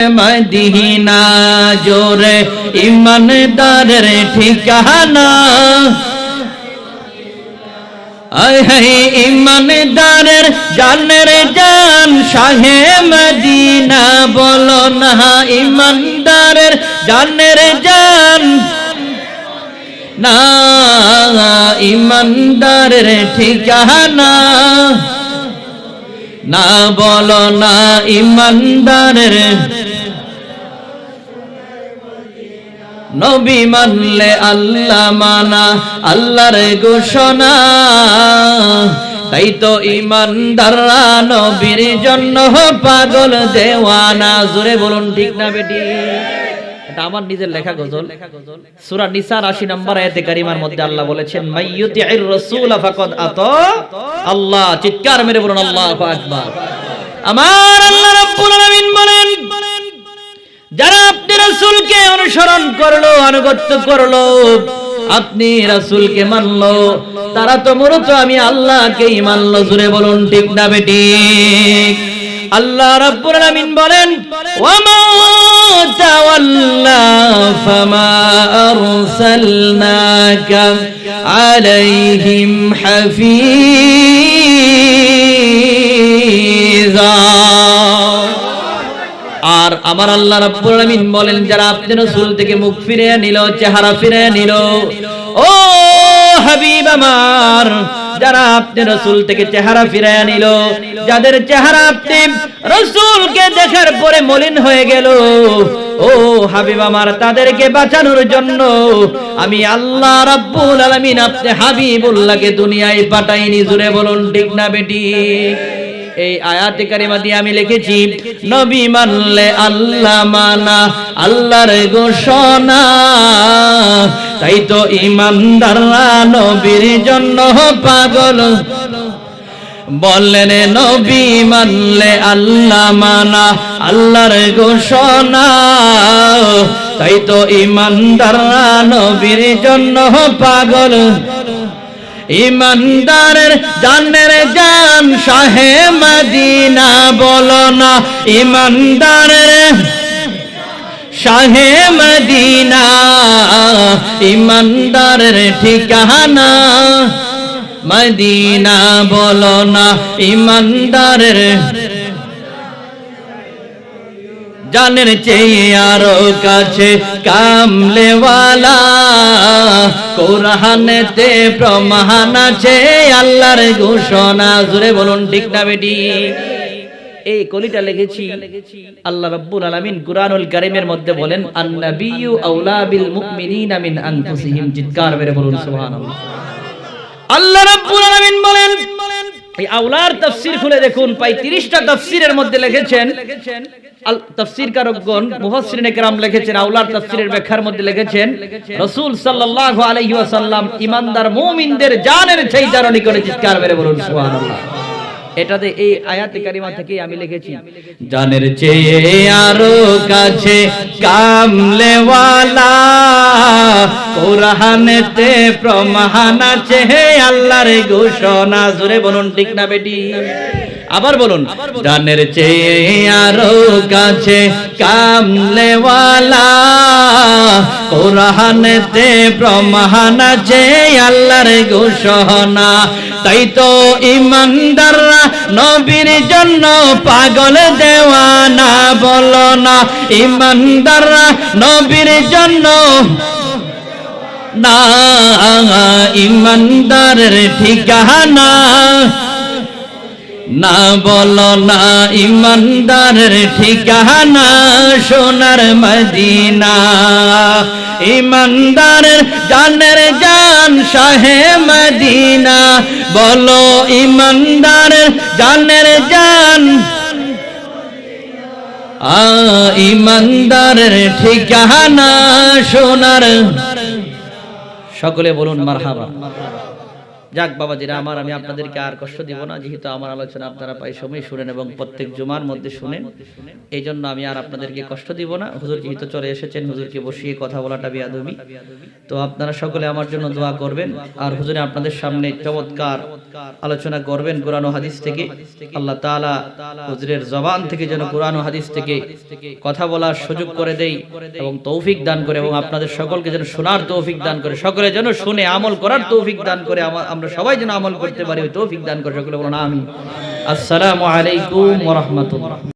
Medina জোরে ইমানদারের ঠিকানা। ইমানদারের জানের জান শাহে মদিনা, বলো না ইমানদারের জানের জান। না ইমানদারের ঠিকানা। না বলো না ইমানদারের নবী মানলে আল্লাহ মানা, আল্লাহর ঘোষণা। তাই তো ইমানদাররা নবীর জন্য পাগল দেওয়ানা। জোরে বলুন, ঠিক না বেটি? আমার নিজের লেখা গজল। সূরা নিসার 80 নম্বর আয়াতে কারিমার মধ্যে আল্লাহ বলেছেন ফাকাদ আতা। আল্লাহ, চিৎকার মেরে বলুন, আল্লাহু আকবার। আমার আল্লাহ রাব্বুল আলামিন বলেন যারা আপনি রাসূলকে অনুসরণ করল, আনুগত্য করল, আপনি রাসূলকে মানলো, তারা তো মূলত আমি আল্লাহকেই মানলো জুড়ে বলুন ঠিক না বেটি? আল্লাহ রাব্বুল আলামিন বলেন আলাইহিম হাফিজা। আর আমার আল্লাহ রাব্বুল বলেন, যারা আপনি রাসূল থেকে মুখ ফিরে নিল, চেহারা ফিরে নিল, ও হাবিব আমার, যারা আপনি রসুল থেকে চেহারা ফিরে নিল, যাদের চেহারা আপনি রসুলকে দেখার পরে মলিন হয়ে গেল, ও হাবিব আমার, তাদেরকে বাঁচানোর জন্য আমি আল্লাহ রাব্বুল আলামিন আপনি হাবিবুল্লাহকে দুনিয়ায় পাঠাইনি, জুড়ে বলুন, ঠিক না বেটি? এই আয়াতে কারিমা দিয়ে আমি লিখেছি, নবী মানলে আল্লাহ মানা, আল্লাহর ঘোষণা। তাই তো ইমানদাররা নবীর জন্য পাগল। বললেন, নবী মানলে আল্লাহ মানা, আল্লাহর ঘোষণা। তাই তো ইমানদাররা নবীর জন্য পাগল। ইমানদারের জানের জান শাহে মদিনা বলো না। ইমানদারের শাহে মদিনা, ইমানদারের ঠিকানা মদিনা বলো না। ইমানদারের জানের চেয়ে আরও কাছে কামলেওয়ালা। কোরআনেতে প্রমাণ আছে, আল্লাহর ঘোষণা। জুড়ে বলুন, ঠিক না বেটি? এই কলিটা লিখেছি আল্লাহ রাব্বুল আলামিন কুরআনুল কারীমের মধ্যে বলেন, আন্নাবিয়্যু আউলা বিল মুমিনিনা মিন আনফুসিহিম। চিৎকার মেরে বলুন, সুবহানাল্লাহ। আল্লাহ রাব্বুল আলামিন বলেন এই আউলার তাফসীর খুলে দেখুন প্রায় 30টা তাফসীরের মধ্যে লিখেছেন আল- তাফসীর কারকগণ মুফাসসিরিন کرام লিখেছেন আউলার তাফসীরের ব্যাখ্যার মধ্যে লিখেছেন রাসূল সাল্লাল্লাহু আলাইহি ওয়াসাল্লাম ঈমানদার মুমিনদের জানের চাইতে আরো নিকটে চিৎকার মেরে বলুন সুবহানাল্লাহ এটাতে এই আয়াতে কারিমা থেকে আমি লিখেছি। জানের চেয়ে আরও কাছে কামলেওয়ালা, কোরআনেতে প্রমাণ আছে হে আল্লাহর ঘোষণা। জুড়ে বলুন, ঠিক না বেটি? আবার বলুন, জানের চেয়ে আরও কাছে কামলেওয়ালা, কোরআনেতে প্রমাণ আছে আল্লাহর ঘোষণা। তাই তো ইমানদাররা নবীর জন্য পাগল দেওয়ানা বলো না ইমানদাররা নবীর জন্য। না ইমানদারের ঠিকানা না বলো না, ইমানদারের ঠিকানা, সোনার মদিনা। ইমানদারের জানের জান শাহে মদিনা। বলো, ইমানদারের জানের জান। আ, ইমানদারের ঠিকানা, সোনার। সকলে বলুন, মারহাবা। যাক বাবাজিরা আমার, আমি আপনাদেরকে আর কষ্ট দিব না, যেহেতু আমার আলোচনা আপনারা প্রায় সময় শুনেন এবং প্রত্যেক জুমার মধ্যে শুনেন। এই জন্য আমি আর আপনাদেরকে কষ্ট দিব না। হুজুর যেহেতু চলে এসেছেন? হুজুরকে বসিয়ে কথা বলাটা বিয়াদবি? তো আপনারা সকলে আমার জন্য দোয়া করবেন। আর হুজুরে আপনাদের সামনে চমৎকার আলোচনা করবেন কোরআন হাদিস থেকে। আল্লাহ তাআলা হুজুরের জবান থেকে যেন কোরআন হাদিস থেকে কথা বলার সুযোগ করে দেই এবং তৌফিক দান করে এবং আপনাদের সকলকে যেন শোনার তৌফিক দান করে। সকলে যেন শুনে আমল করার তৌফিক দান করে আমা- আমরা সবাই যেন আমল করতে পারি, ওই তৌফিক দান করে সকলে বলুন আমি আসসালামু আলাইকুম রাহমাতুল্লাহ।